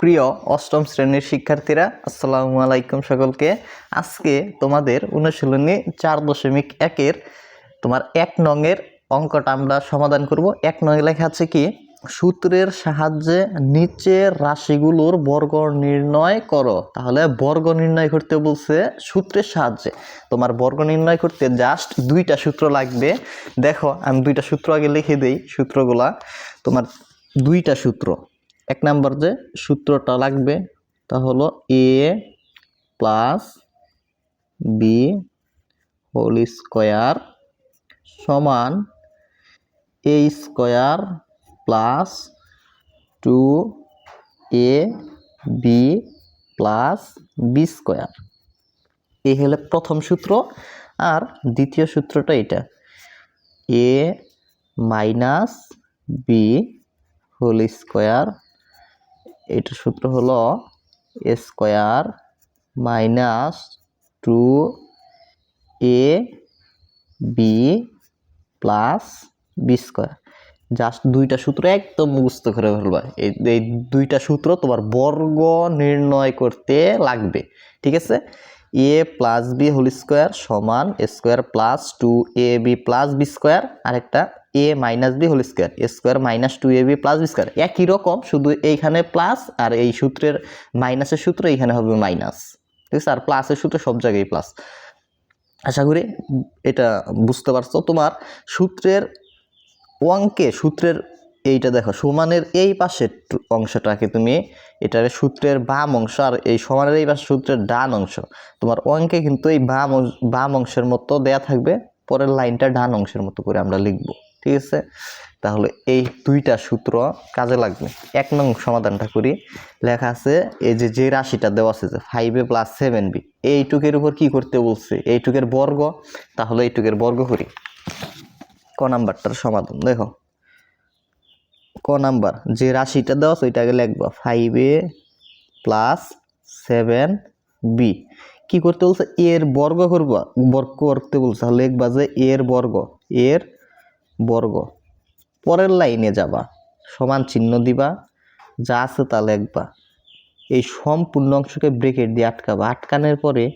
প্রিয় অষ্টম শ্রেণির শিক্ষার্থীরা, আসসালামু আলাইকুম সকলকে। আজকে তোমাদের অনুশীলনী চার দশমিক একের তোমার এক নংয়ের অঙ্কটা আমরা সমাধান করব। এক নংয়ে লেখা আছে কি, সূত্রের সাহায্যে নিচের রাশিগুলোর বর্গ নির্ণয় করো। তাহলে বর্গ নির্ণয় করতে বলছে সূত্রের সাহায্যে। তোমার বর্গ নির্ণয় করতে জাস্ট দুইটা সূত্র লাগবে। দেখো, আমি দুইটা সূত্র আগে লিখে দিই সূত্রগুলা। তোমার দুইটা সূত্র। এক নাম্বার যে সূত্রটা লাগবে তা হলো A plus B whole square সমান A square plus two A B plus B square এই হলো প্রথম সূত্র আর দ্বিতীয় সূত্রটা এটা। A minus B whole square এটার সূত্র হলো square minus two A B plus B square just দুইটা সূত্র একদম মুখস্থ করে ফেলবা। এই দুইটা সূত্র তোমার বর্গ নির্ণয় করতে লাগবে। ঠিক আছে? A plus B whole square সমান square plus two A B plus B square আরেকটা A minus B whole square A square minus two A B plus B square একই রকম, শুধু এইখানে প্লাস আর এই সূত্রের মাইনাসের সূত্র এইখানে হবে মাইনাস ঠিক আছে? আর প্লাসের সূত্র সব জায়গায় প্লাস আশা করি এটা বুঝতে পারছ। তোমার সূত্রের অঙ্কে, সূত্রের এইটা দেখো, সমানের এই পাশের অংশটাকে তুমি এটার সূত্রের বাম অংশ আর এই সমানের এই পাশে সূত্রের ডান অংশ, তোমার অঙ্কে কিন্তু এই বাম বাম অংশের মতো দেয়া থাকবে। পরের লাইনটা ডান অংশের মতো করে আমরা লিখব। ঠিক আছে? তাহলে এই দুইটা সূত্র কাজে লাগবে। এক নং সমাধানটা করি। লেখা আছে, এই যে যে রাশিটা দেওয়া আছে যে five A plus seven B এইটুকের উপর কি করতে বলছে? এইটুকের বর্গ, তাহলে এইটুকের বর্গ করি। ক নাম্বারটার সমাধান, দেখো। ক নাম্বার, যে রাশিটা দেওয়া আছে ওইটাকে লিখবা five A plus seven B কি করতে বলছে? এর বর্গ করবা, বর্গ করতে বলছে। তাহলে লিখবা যে এর বর্গ, এর বর্গ। পরের লাইনে যাবা। সমান চিহ্ন দিবা। যা আছে তা লিখবা। এই সম্পূর্ণ অংশকে ব্রেকেট দিয়ে আটকাবা। আটকানোর পরে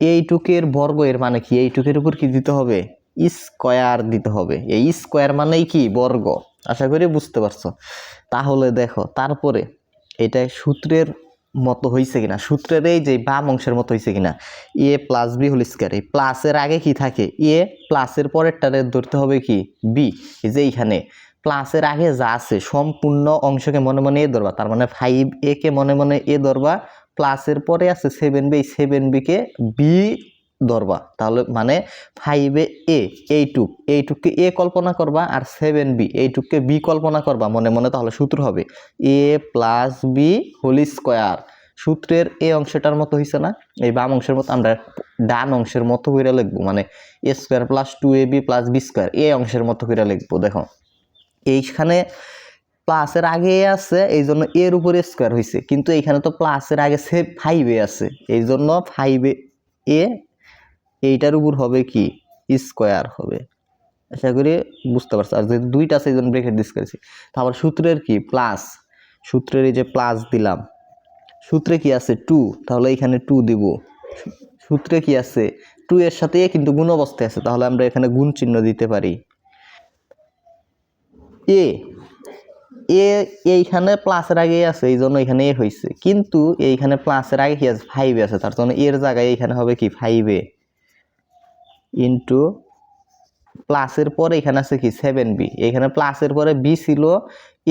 এইটুকের বর্গ এর মানে কি? এইটুকের উপর কি দিতে হবে? স্কোয়ার দিতে হবে। এই স্কোয়ার মানেই কি? বর্গ। আশা করি বুঝতে পারছ। তাহলে দেখো, তারপরে এটা সূত্রের মতো হয়েছে কিনা? সূত্রের এই যে বাম অংশের মতো হয়েছে কিনা? A plus B whole square এই প্লাসের আগে কি থাকে? এ প্লাসের পরেরটারে ধরতে হবে কি? বি এই যে এইখানে। প্লাসের আগে যা আছে, সম্পূর্ণ অংশকে মনে মনে এ ধরবা। তার মানে ফাইভ এ কে মনে মনে এ ধরবা। প্লাসের পরে আছে সেভেন বি এই সেভেন বিকে বি ধরবা। তাহলে মানে ফাইভে এ এইটুক এইটুককে এ কল্পনা করবা আর সেভেন বি এইটুককে বি কল্পনা করবা, মনে মনে তাহলে সূত্র হবে A plus B whole square সূত্রের এ অংশটার মতো হয়েছে না? এই বাম অংশের মতো, আমরা ডান অংশের মতো করে লিখব মানে A square plus two A B plus B square A অংশের মতো করে লিখব, দেখো। এইখানে প্লাসের আগে এ আছে এই জন্য এর উপরে স্কোয়ার হয়েছে কিন্তু এইখানে তো প্লাসের আগে সে ফাইভে আছে এই জন্য ফাইভে এ এইটার উপর হবে কি? স্কোয়ার হবে। আশা করি বুঝতে পারছ। আর যেহেতু দুইটা আছে জন্য ব্রেকেট দিস করেছি। সূত্রের কি? প্লাস সূত্রের এই যে প্লাস দিলাম। সূত্রে কি আছে? টু তাহলে এখানে টু দিব। সূত্রে কি আছে? টু এর সাথে কিন্তু গুণ অবস্থায় আছে। তাহলে আমরা এখানে গুণ চিহ্ন দিতে পারি। এ। এ এইখানে প্লাসের আগে আছে এই জন্য এখানে এ হয়েছে কিন্তু এইখানে প্লাসের আগে কি আছে? ফাইভে আছে। তার জন্য এর জায়গায় এইখানে হবে কি? ফাইভ ইন্টু প্লাসের পরে এখানে আছে কি? সেভেন বি এখানে প্লাসের পরে বি ছিল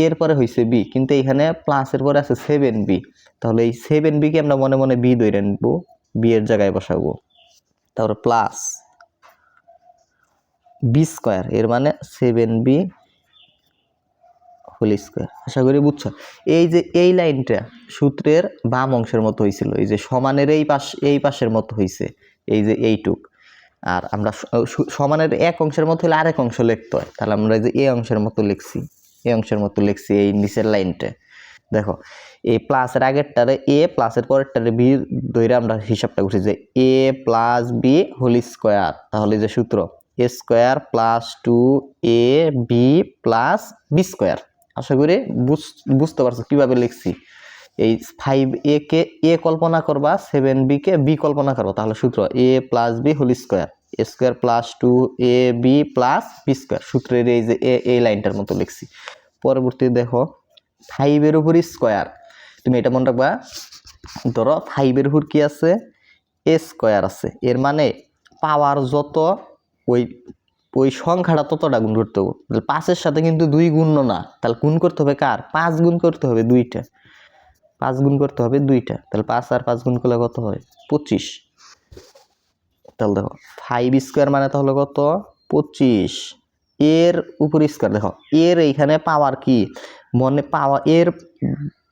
এর পরে হয়েছে বি কিন্তু এখানে প্লাসের পরে আছে সেভেন বি তাহলে এই সেভেন বিকে আমরা মনে মনে বি ধরে নিব। বি এর জায়গায় বসাবো। তারপরে প্লাস বি স্কোয়ার এর মানে সেভেন বি হোল স্কোয়ার আশা করি বুঝছ? এই যে এই লাইনটা সূত্রের বাম অংশের মতো হয়েছিল এই যে সমানের এই পাশ, এই পাশের মতো হয়েছে এই যে এইটুক। আর আমরা সমানের এক অংশের মতো হলে আরেক অংশ লিখতে হয়। তাহলে আমরা যে এ অংশের মতো লিখছি, এ অংশের মতো লিখছি এই নিচের লাইনটা। দেখো এই প্লাসের আগেরটারে এ প্লাসের পরেরটারে বি ধরে আমরা হিসাবটা করছি যে A plus B whole square তাহলে যে সূত্র, A square plus two A B plus B square আশা করি বুঝ- বুঝতে পারছ কীভাবে লিখছি? এই ফাইভ এ কে এ কল্পনা করবা সেভেন বি কে বি কল্পনা করবা। তাহলে সূত্র A plus B whole square A square plus two A B plus B square সূত্রের এই যে এ এই লাইনটার মতো লিখছি। পরবর্তী দেখো ফাইভের উপর স্কোয়ার তুমি এটা মনে রাখবা, ধরো ফাইভের উপর কি আছে? এ স্কোয়ার আছে। এর মানে পাওয়ার যত, ওই ওই সংখ্যাটা ততটা গুণ করতে হবে। পাঁচের সাথে কিন্তু দুই গুণ না। তাহলে গুণ করতে হবে কার? পাঁচ গুণ করতে হবে দুইটা। পাঁচ গুণ করতে হবে দুইটা। তাহলে পাঁচ আর পাঁচ গুণ করলে কত হয়? পঁচিশ। তাহলে দেখো ফাইভ স্কোয়ার মানে তাহলে কত? পঁচিশ। এর উপর স্কোয়ার দেখো, এর এইখানে পাওয়ার কি? মনে পাওয়ার এর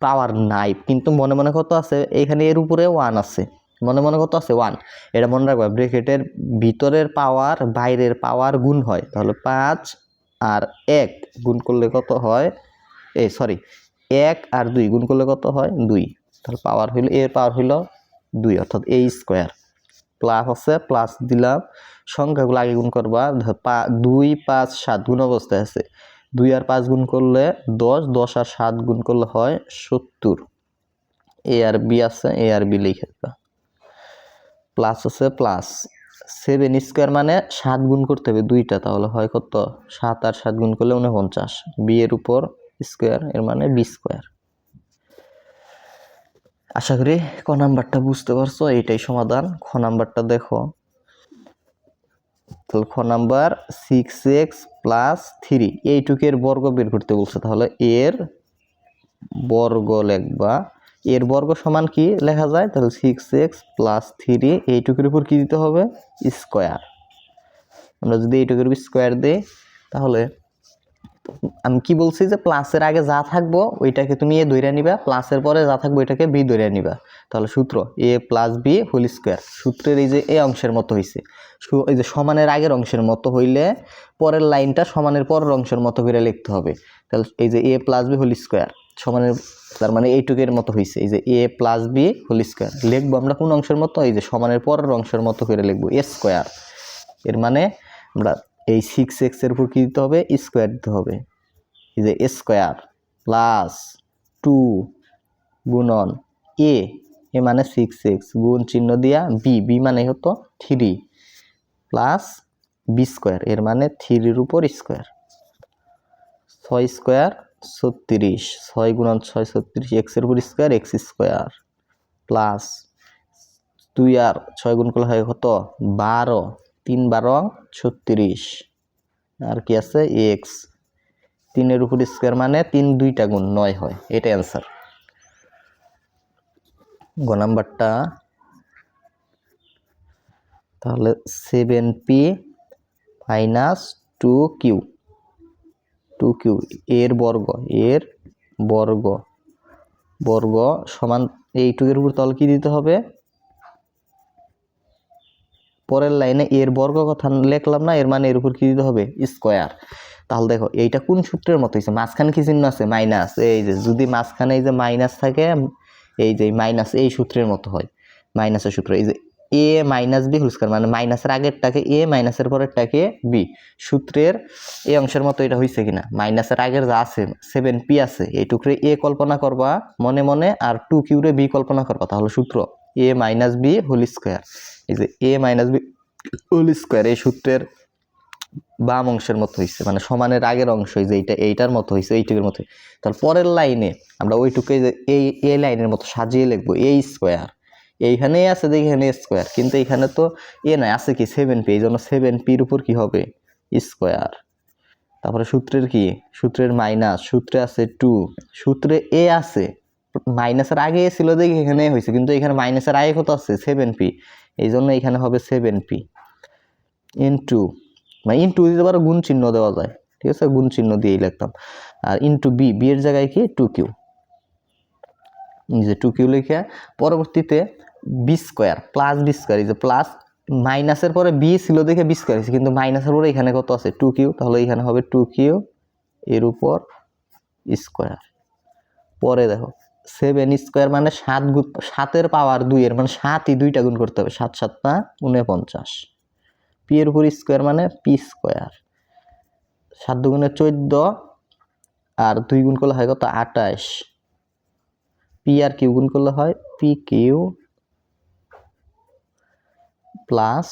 পাওয়ার নাই, কিন্তু মনে মনে কত আছে? এইখানে এর উপরে ওয়ান আছে। মনে মনে কত আছে? ওয়ান এটা মনে রাখবা ব্রেকেটের ভিতরের পাওয়ার বাইরের পাওয়ার গুণ হয়। তাহলে পাঁচ আর এক গুণ করলে কত হয়? এই সরি এক আর দুই গুণ করলে কত হয়? দুই। তাহলে পাওয়ার হইল, এর পাওয়ার হইল দুই, অর্থাৎ এ স্কোয়ার প্লাস আছে প্লাস দিলাম, সংখ্যাগুলো আগে গুণ করবা পা- দুই, পাঁচ, সাত গুণ অবস্থায় আছে। দুই আর পাঁচ গুণ করলে দশ দশ আর সাত গুণ করলে হয় সত্তর। এ আর বি আছে এ আর বি লিখে দিবা। প্লাস আছে প্লাস সেভেন স্কোয়ার মানে সাত গুণ করতে হবে দুইটা, তাহলে হয় কত? সাত আর সাত গুণ করলে উনপঞ্চাশ। বি এর উপর স্কোয়ার, এর মানে বি স্কোয়ার। আশা করি ক নাম্বারটা বুঝতে পারছ, এইটাই সমাধান। খ নাম্বারটা দেখো। তাহলে খ number six X plus three এইটুকের বর্গ বের করতে বলছে। তাহলে এর বর্গ লিখবা। এর বর্গ সমান কি লেখা যায়? তাহলে সিক্স এক্স প্লাস থ্রি এইটুকুর উপর কি দিতে হবে? স্কোয়ার। আমরা যদি এইটুকুর উপর স্কোয়ার দিই, তাহলে আমি কি বলছি যে প্লাসের আগে যা থাকব, ওইটাকে তুমি এ ধরে নিবা প্লাসের পরে যা থাকব ওইটাকে বি ধরে নিবা। তাহলে সূত্র A plus B whole square সূত্রের এই যে এ অংশের মতো হয়েছে এই যে সমানের আগের অংশের মতো হইলে পরের লাইনটা সমানের পরের অংশের মতো করে লিখতে হবে। তাহলে এই যে A plus B whole square সমানের তার মানে এইটুকের মতো হয়েছে এই যে A plus B whole square লিখব আমরা কোন অংশের মতো? এই যে সমানের পরের অংশের মতো করে লিখব। এ স্কোয়ার এর মানে আমরা এই সিক্স এক্সের উপর কী দিতে হবে? স্কোয়ার দিতে হবে। যে স্কোয়ার প্লাস টু গুণন এ এ মানে সিক্স এক্স গুণ চিহ্ন দিয়া বি বি মানে হতো থ্রি প্লাস বি স্কোয়ার এর মানে থ্রির উপর স্কোয়ার ছয় স্কোয়ার ছত্রিশ, ছয় গুণন ছয় ছত্রিশ এক্সের উপর স্কোয়ার এক্স স্কোয়ার প্লাস দুই আর ছয় গুণ করলে হয় কত? বারো। তিন বারো ছত্রিশ। আর কি আছে? এক্স। তিনের উপর স্কোয়ার মানে তিন দুইটা গুণ নয় হয়। এটা অ্যান্সার গ নাম্বারটা। তাহলে seven P minus two Q two Q এর বর্গ এর বর্গ। বর্গ সমান এইটুকের উপর তাহলে কি দিতে হবে? পরের লাইনে এর বর্গ কথা লিখলাম না, এর মানে এর উপর কি দিতে হবে? স্কোয়ার তাহলে দেখো, এইটা কোন সূত্রের মতো হয়েছে মাঝখানে কি চিহ্ন আছে? মাইনাস এই যে, যদি মাঝখানে এই যে মাইনাস থাকে, এই যে মাইনাস এই সূত্রের মতো হয়। মাইনাসের সূত্র, এই যে এ মাইনাস বি হোল মানে মাইনাসের আগেরটাকে এ মাইনাসের পরেরটাকে বি সূত্রের এ অংশের মতো এটা হয়েছে কিনা? মাইনাসের আগের যা আছে সেভেন পি আছে এইটুকরে এ কল্পনা করবা, মনে মনে, আর টু কিউরে বি কল্পনা করবা। তাহলে সূত্র A minus B whole square এই যে A minus B whole square এই সূত্রের বাম অংশের মতো হয়েছে মানে সমানের আগের অংশ যে এইটা, এইটার মতো হয়েছে এইটুকুর মতো তাহলে পরের লাইনে আমরা ওইটুকু এই এই লাইনের মতো সাজিয়ে লিখব এই স্কোয়ার এইখানেই আছে দেখি এখানে স্কোয়ার কিন্তু এখানে তো এ নয় আছে কি সেভেন পি এই জন্য সেভেন পির উপর কি হবে? স্কোয়ার তারপরে সূত্রের কি? সূত্রের মাইনাস সূত্রে আছে টু সূত্রে এ আছে মাইনাসের আগে এ ছিল দেখি এখানে হয়েছে কিন্তু এখানে মাইনাসের আগে কত আছে? সেভেন পি এই জন্য এখানে হবে সেভেন পি ইন টু মানে ইন্টু দিতে পারো গুণ চিহ্ন দেওয়া যায়, ঠিক আছে? গুণ চিহ্ন দিয়েই লিখতাম। আর ইন্টু বি বি এর জায়গায় কি? টু কিউ যে টু কিউ লিখে পরবর্তীতে B square plus B square এই যে প্লাস মাইনাসের পরে বি ছিল দেখে বি স্কোয়ার হয়েছে কিন্তু মাইনাসের পরে এখানে কত আছে? টু কিউ তাহলে এখানে হবে টু কিউ এর উপর স্কোয়ার পরে দেখো। সেভেন স্কোয়ার মানে সাত গুণ, সাতের পাওয়ার দুইয়ের মানে সাতই দুইটা গুণ করতে হবে, সাত সাতটা উনপঞ্চাশ পি এর উপর স্কোয়ার মানে পি স্কোয়ার সাত দুগুণে চোদ্দ, আর দুই গুণ করলে হয় কত? আটাশ পি আর কিউ গুণ করলে হয় পি কিউ প্লাস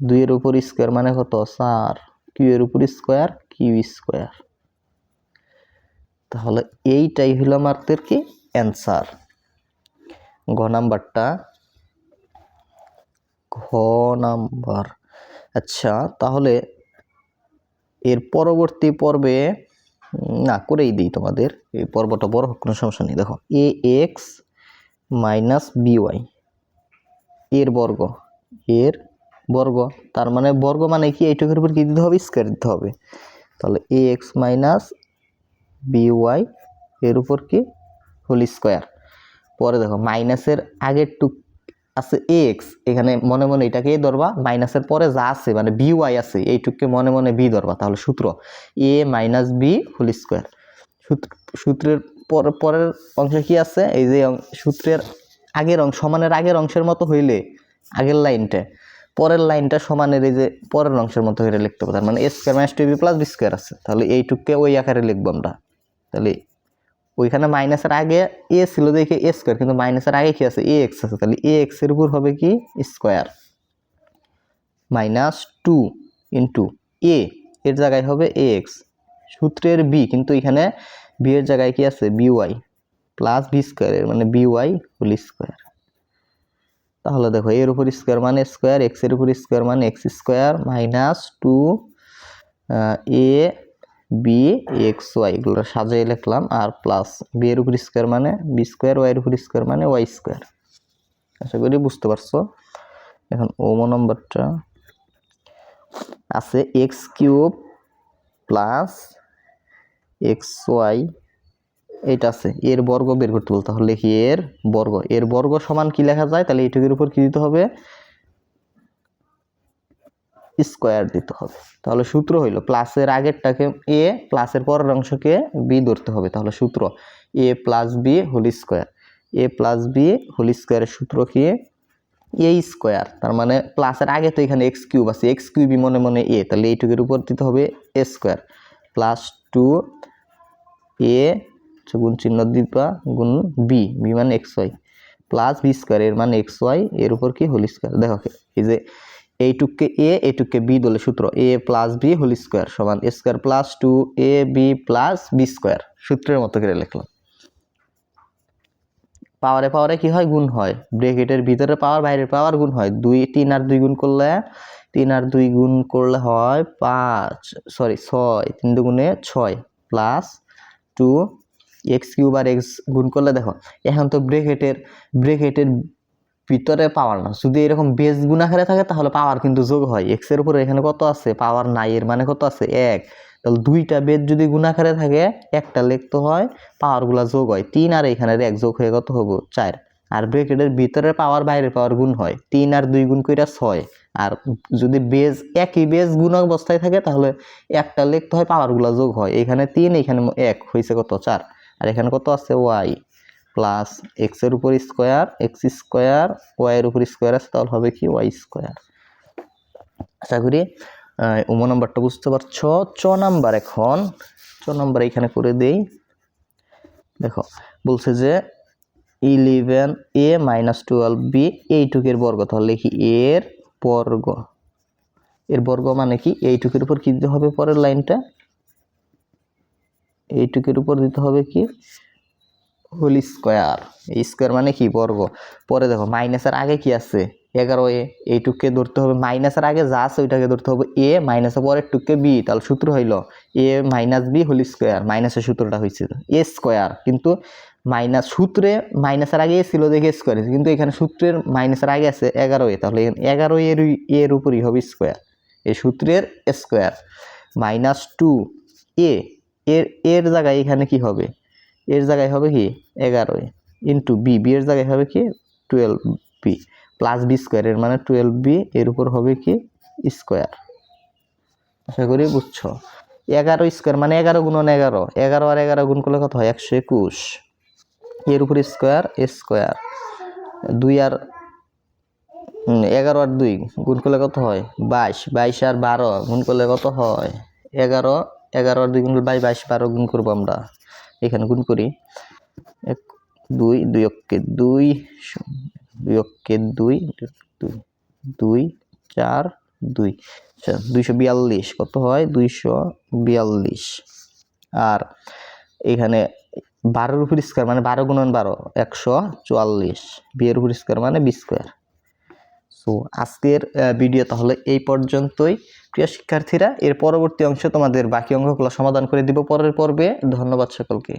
দুইয়ের উপর স্কোয়ার মানে কত? চার। কিউ এর উপর স্কোয়ার কিউ স্কোয়ার তাহলে এইটাই হলো আমাদের কি অ্যান্সার ঘ নাম্বারটা। ঘ নাম্বার। আচ্ছা তাহলে এর পরবর্তী পর্বে, না, করেই দিই তোমাদের। এই পর্বটা বড় কোনো সমস্যা নেই। দেখো এ এক্স মাইনাস বিওয়াই এর বর্গ এর বর্গ। তার মানে বর্গ মানে কি? এইটুকুর উপর কি দিতে হবে? স্কোয়ার দিতে হবে। তাহলে এ এক্স মাইনাস বিওয়াই এর উপর কি? Whole square. পরে দেখো, মাইনাসের আগের টুক আছে এ এক্স। এখানে মনে মনে এটাকে এ ধরবা, মাইনাসের পরে যা আছে মানে বি ওয়াই আছে এইটুককে মনে মনে বি ধরবা। তাহলে সূত্র A minus B whole square. সূত্র সূত্রের পর, পরের অংশে কি আছে? এই যে সূত্রের আগের অংশ, সমানের আগের অংশের মতো হইলে, আগের লাইনটা, পরের লাইনটা সমানের এই যে পরের অংশের মতো হইলে লিখতে হবে। মানে A square minus two B plus B square আছে। তাহলে এইটুককে ওই আকারে লিখব আমরা। তাহলে ওইখানে মাইনাসের আগে এ ছিল দেখে এ স্কোয়ার কিন্তু মাইনাসের আগে কি আছে? এ এক্স আছে। তাহলে এ এক্সের উপর হবে কি? Square minus two into A এর জায়গায় হবে এ এক্স সূত্রের বি কিন্তু এখানে বি এর জায়গায় কি আছে? বি ওয়াই প্লাস বি স্কোয়ারের মানে বি ওয়াই হোল স্কোয়ার তাহলে দেখো, এর উপর স্কোয়ার মানে স্কোয়ার এক্সের উপর স্কোয়ার মানে X square minus two A B X Y এগুলো সাজিয়ে লিখলাম, আর প্লাস বি এর উপর স্কোয়ার মানে বি স্কোয়ার ওয়াই এর উপর স্কোয়ার মানে ওয়াই স্কোয়ার আশা করি বুঝতে পারছ? এখন ওমো নম্বরটা আছে X cube plus X Y এটা আছে। এর বর্গ বের করতে বলতে তাহলে লিখি এর বর্গ? এর বর্গ সমান কি লেখা যায়? তাহলে এইটুকুর উপর কি দিতে হবে? স্কোয়ার দিতে হবে। তাহলে সূত্র হইল প্লাসের আগেরটাকে এ প্লাসের পরের অংশকে বি ধরতে হবে। তাহলে সূত্র A plus B whole square A plus B whole স্কোয়ারের সূত্র কি? এ স্কোয়ার তার মানে প্লাসের আগে তো এখানে এক্স কিউব আছে। এক্স কিউবই মনে মনে এ তাহলে এইটুকুর উপর দিতে হবে A square plus two A গুণ চিহ্ন দিবা গুণ বি বি মানে X Y plus B square এর মানে এক্স ওয়াই এর উপর কি? হোল স্কোয়ার দেখো এই যে এইটুককে এ এইটুককে বি দলে সূত্র। A plus B whole square সমান A square plus two A B plus B square সূত্রের মতো করে লিখলাম। পাওয়ারে পাওয়ারে কি হয়? গুণ হয়। ব্রেকেটের ভিতরে পাওয়ার, বাইরের পাওয়ার গুণ হয়। দুই, তিন আর দুই গুণ করলে, তিন আর দুই গুণ করলে হয় পাঁচ সরি ছয়। তিন দুগুণে ছয় প্লাস টু এক্স কিউব আর এক্স গুণ করলে দেখো, এখন তো ব্রেকেটের ব্রেকেটের ভিতরে পাওয়ার না। যদি এরকম বেস গুণ আকারে থাকে, তাহলে পাওয়ার কিন্তু যোগ হয়। এক্সের উপরে এখানে কত আছে? পাওয়ার নাই, এর মানে কত আছে? এক। তাহলে দুইটা বেদ যদি গুণ আকারে থাকে, একটা লিখতে হয় পাওয়ারগুলা যোগ হয়। তিন আর এখানের এক যোগ হয়ে কত হব? চার। আর ব্রেকেটের ভিতরে পাওয়ার বাইরের পাওয়ার গুণ হয়। তিন আর দুই গুণ কইরা ছয়। আর যদি বেজ একই বেজ গুণ অবস্থায় থাকে, তাহলে একটা লিখতে হয় পাওয়ারগুলা যোগ হয়। এখানে তিন, এখানে এক হয়েছে কত? চার। আর এখানে কত আছে? ওয়াই প্লাস এক্সের উপর স্কোয়ার এক্স স্কোয়ার ওয়াই এর উপর স্কোয়ার আছে, তাহলে হবে কি? ওয়াই স্কোয়ার আশা করি উম নাম্বারটা বুঝতে পারছ। চ নাম্বার এখন। চ নাম্বার এখানে করে দেই। দেখো, বলছে যে eleven A minus twelve B এইটুকের বর্গ, তাহলে লিখি এর বর্গ। এর বর্গ মানে কি? এইটুকের উপর কি দিতে হবে পরের লাইনটা? এইটুকের উপর দিতে হবে কি? Whole square. এই স্কোয়ার মানে কি বর্গ পরে দেখো, মাইনাসের আগে কি আছে? এগারো এ, এইটুককে ধরতে হবে, মাইনাসের আগে যা আছে ওইটাকে ধরতে হবে এ মাইনাসের পরের টুককে বি। তাহলে সূত্র হইল A minus B whole square, মাইনাসের সূত্রটা হয়েছিল এ স্কোয়ার। কিন্তু মাইনাস, সূত্রে মাইনাসের আগে ছিল দেখে স্কোয়ার কিন্তু এখানে সূত্রের মাইনাসের আগে আছে এগারো এ, তাহলে এগারো এর এর উপরই হবে স্কোয়ার। এই সূত্রের স্কোয়ার। মাইনাস টু এ, এর এর জায়গায় এখানে কি হবে? এর জায়গায় হবে কি? এগারো ইন্টু বি বি এর জায়গায় হবে কি? Twelve B plus B square এর মানে টুয়েলভ বি এর উপর হবে কি? স্কোয়ার আশা করি বুঝছ? এগারো স্কোয়ার মানে এগারো গুণন এগারো। এগারো আর এগারো গুণ করলে কত হয়? একশো একুশ। এর উপর স্কোয়ার স্কোয়ার দুই আর এগারো আর দুই গুণ করলে কত হয়? বাইশ। বাইশ আর বারো গুণ করলে কত হয়? এগারো এগারো আর দুই গুণ বাই, বাইশ, বারো গুণ করব আমরা। এখানে গুণ করি। এক, দুই দুই অক্ষে দুই দুই অক্ষে দুই দুই দুই চার, দুই। আচ্ছা দুইশো বিয়াল্লিশ, কত হয়? দুইশো বিয়াল্লিশ। আর এখানে বারোর উপর স্কোয়ার মানে বারো গুণন বারো, একশো চুয়াল্লিশ। বিয়ের উপর স্কোয়ার মানে বি স্কোয়ার সো আজকের ভিডিও তাহলে এই পর্যন্তই। প্রিয় শিক্ষার্থীরা, এর পরবর্তী অংশে তোমাদের বাকি অঙ্কগুলো সমাধান করে দিব পরের পর্বে। ধন্যবাদ সকলকে।